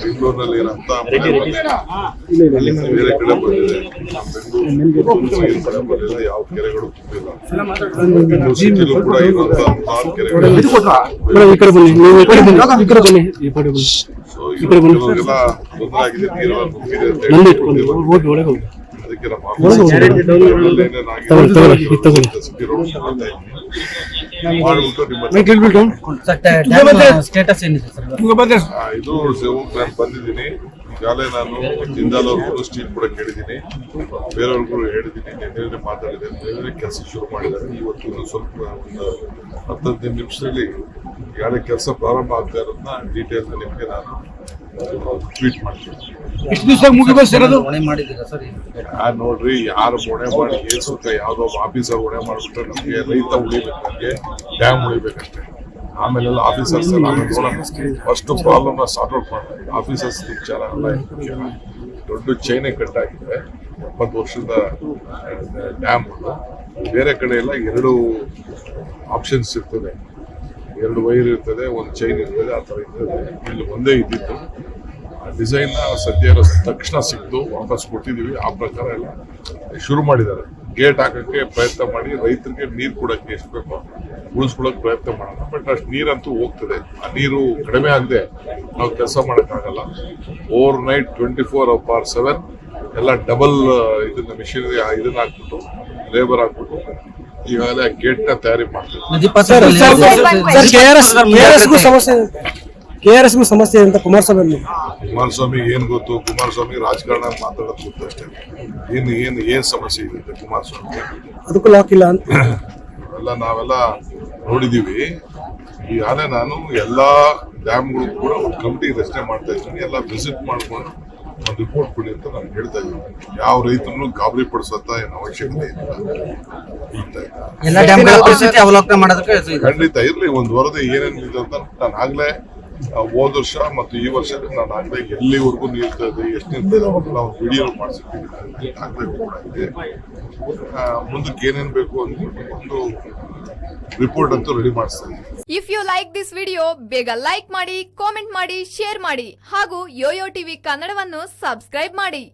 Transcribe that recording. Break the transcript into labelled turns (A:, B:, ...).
A: ಬೆಂಗಳೂರಿನಲ್ಲಿ ಏನಂತ. ಬೇರೆ ಕಡೆ ಬಂದಿದೆ. ಬೆಂಗಳೂರು ಕಡೆ ಬಂದಿಲ್ಲ ಯಾವ ಕೆರೆಗಳು ತುಂಬಿಲ್ಲ ಸಿಟಿಲೂ ಕೂಡ ಇರುವಂತ ನಾಲ್ಕು ಕೆರೆಗಳು.
B: ಮೇಡಮ್ ಈ ಕಡೆ ಬನ್ನಿ. ನೀವು ಈ ಕಡೆ ಈ ಕಡೆ ಈ ಕಡೆ ಬನ್ನಿ.
A: ಸೊ ಕೆಲವರಿಗೆಲ್ಲ ತೊಂದರೆ ಆಗಿದೆ ನೀರೆಲ್ಲ ನುಗ್ಗಿದೆ ಅಂತ ಅದಕ್ಕೆ ನಮ್ಮ ಆಫೀಸ್
B: ತಗೊಳ್ಳಿ,
A: ನಿಮ್ಮ
C: ಸ್ಟೇಟಸ್ ಏನಿದೆ ಸರ್
A: ಆ, ಇದು ಸೇವಕ್ ನಾನು ಬಂದಿದ್ದೀನಿ. ಈಗಾಗಲೇ ನಾನು ಜಿಂದಾಲ್ ಅವ್ರಿಗೂ ಸ್ಟೀಲ್ ಕೂಡ ಕೇಳಿದ್ದೀನಿ. ಬೇರೆಯವ್ರಿಗೂ ಹೇಳಿದ್ದೀನಿ. ನಿನ್ನೆ ಮಾತಾಡಿದೆ ಬೇರೆ ಕೆಲಸ ಶುರು ಮಾಡಿದ್ದಾರೆ. ಇವತ್ತು ಸ್ವಲ್ಪ ಒಂದು ಹತ್ತು ಹದಿನೈದು ನಿಮಿಷದಲ್ಲಿ ಈಗಾಗಲೇ ಕೆಲಸ ಪ್ರಾರಂಭ ಆಗ್ತಾ ಇರೋದನ್ನ ಡೀಟೇಲ್ಸ್ ನಿಮಗೆ ನಾನು ಟ್ವೀಟ್ ಮಾಡ್ತೀವಿ
B: ಎಷ್ಟು ದಿವಸ ಮುಗಿಬೋದು ಸರ್ ಅದು
C: ಹೊಣೆ ಮಾಡಿದ್ದೀರಾ ಸರ್
A: ಯಾರು ನೋಡ್ರಿ ಯಾರು ಹೊಣೆ ಮಾಡಿ ಏನ್ ಯಾವುದೋ ಆಫೀಸರ್ ಹೊಣೆ ಮಾಡ್ಬಿಟ್ರೆ ನಮಗೆ ರೈತ ಉಳಿಬೇಕು ನಮಗೆ ಡ್ಯಾಮ್ ಉಳಿಬೇಕಷ್ಟೇ. ಆಮೇಲೆಲ್ಲ officers first problem sort out ಮಾಡಿ ಆಫೀಸರ್ಸ್ ವಿಚಾರ ಎಲ್ಲ. ದೊಡ್ಡ ಚೈನೆ ಕಟ್ಟಾಗಿದೆ. ಎಪ್ಪತ್ತು ವರ್ಷದ ಡ್ಯಾಮ್ ಬೇರೆ ಕಡೆ ಎಲ್ಲ ಎರಡು ಆಪ್ಷನ್ಸ್ ಇರ್ತದೆ. ಎರಡು ವೈರ್ ಇರ್ತದೆ ಒಂದು ಚೈನ್ ಇರ್ತದೆ ಆ ಥರ ಇರ್ತದೆ. ಇಲ್ಲಿ ಒಂದೇ ಇದ್ದಿತ್ತು ಡಿಸೈನ್ ಸದ್ಯ ತಕ್ಷಣ ಸಿಕ್ತು ವಾಪಸ್ ಕೊಟ್ಟಿದೀವಿ ಆ ಪ್ರಕಾರ ಎಲ್ಲ ಶುರು ಮಾಡಿದ್ದಾರೆ ಗೇಟ್ ಹಾಕಕ್ಕೆ ಪ್ರಯತ್ನ ಮಾಡಿ ರೈತರಿಗೆ ನೀರು ಕೊಡಕ್ಕೆ ಎಷ್ಟು ಬೇಕೋ ಉಳಿಸ್ಕೊಳಕ್ ಪ್ರಯತ್ನ ಮಾಡೋಣ ಬಟ್ ಅಷ್ಟು ನೀರಂತೂ ಹೋಗ್ತದೆ ಆ ನೀರು ಕಡಿಮೆ ಆಗದೆ ನಾವು ಕೆಲಸ ಮಾಡೋಕ್ಕಾಗಲ್ಲ overnight twenty four per seven ಎಲ್ಲ ಡಬಲ್ ಇದನ್ನ ಮಿಷಿನರಿ ಇದನ್ನ ಹಾಕ್ಬಿಟ್ಟು ಲೇಬರ್ ಹಾಕ್ಬಿಟ್ಟು ಈಗಾಗಲೇ ಗೇಟ್ನ ತಯಾರಿ ಮಾಡ್ತೀವಿ
C: ನದಿ
B: ಆರ್ ಎಸ್ ಸಮಸ್ಯೆ ಅಂತ ಕುಮಾರಸ್ವಾಮಿ
A: ಕುಮಾರಸ್ವಾಮಿ ಏನ್ ಗೊತ್ತು? ಕುಮಾರಸ್ವಾಮಿ ರಾಜಕಾರಣ ಮಾತಾಡೋದು ಗೊತ್ತು ಅಷ್ಟೇ. ಏನ್ ಏನ್ ಏನ್ ಸಮಸ್ಯೆ ಇದೆ ಕುಮಾರಸ್ವಾಮಿ
B: ಅದಕ್ಕೂ ಲಾಕ್ ಇಲ್ಲ ಅಂತ.
A: ಎಲ್ಲ ನಾವೆಲ್ಲ ನೋಡಿದೀವಿ. ಈಗಾಗಲೇ ನಾನು ಎಲ್ಲಾ ಡ್ಯಾಮ್ಗಳು ಕೂಡ ಒಂದು ಕಮಿಟಿ ರಚನೆ ಮಾಡ್ತಾ ಇದ್ದೀನಿ. ಎಲ್ಲ ವಿಸಿಟ್ ಮಾಡ್ಕೊಂಡು ಒಂದು ರಿಪೋರ್ಟ್ ಕೊಡಿ ಅಂತ ನಾನು ಹೇಳ್ತಾ ಇದ್ದೀನಿ. ಯಾವ ರೈತರನ್ನು ಗಾಬರಿ ಪಡಿಸೋಂತ ಏನು ಅವಶ್ಯಕತೆ ಇಲ್ಲ. ಹೇಳ್ತಾ ಇದ್ದೀನಿ.
C: ಎಲ್ಲ ಡ್ಯಾಮ್ಗಳ ಪರಿಸ್ಥಿತಿ ಅವಲೋಕನ ಮಾಡೋದಕ್ಕೆ
A: ಖಂಡಿತ ಇರಲಿ ಒಂದು ವರದಿ ಏನೇನು ಇದೆ ಅಂತ ನಾನು ಆಗ್ಲೇ ಹೋದ ವರ್ಷ ಮತ್ತು ಈ ವರ್ಷ ನಾನು ಆಗ್ಬೇಕ. ಎಲ್ಲಿವರೆಗೂ ನಿಲ್ತಾ ಇದೆ, ಎಷ್ಟು ನಿಲ್ತದೆ ಅಂತ ನಾವು ವಿಡಿಯೋ ಮಾಡಿಸಿದ್ದೀವಿ ಆಗ್ಬೇಕು ಕೂಡ ಇದೆ. ಮುಂದಕ್ಕೆ ಏನೇನು ಬೇಕು ಅಂತ ಒಂದು ರಿಪೋರ್ಟ್ ಅಂತೂ ರೆಡಿ ಮಾಡಿಸ್ತಾ
D: if you like this video ಬೇಗ ಲೈಕ್ ಮಾಡಿ ಕಾಮೆಂಟ್ ಮಾಡಿ ಶೇರ್ ಮಾಡಿ. ಹಾಗೂ ಯೋಯೋ ಟಿವಿ ಕನ್ನಡವನ್ನು ಸಬ್ಸ್ಕ್ರೈಬ್ ಮಾಡಿ.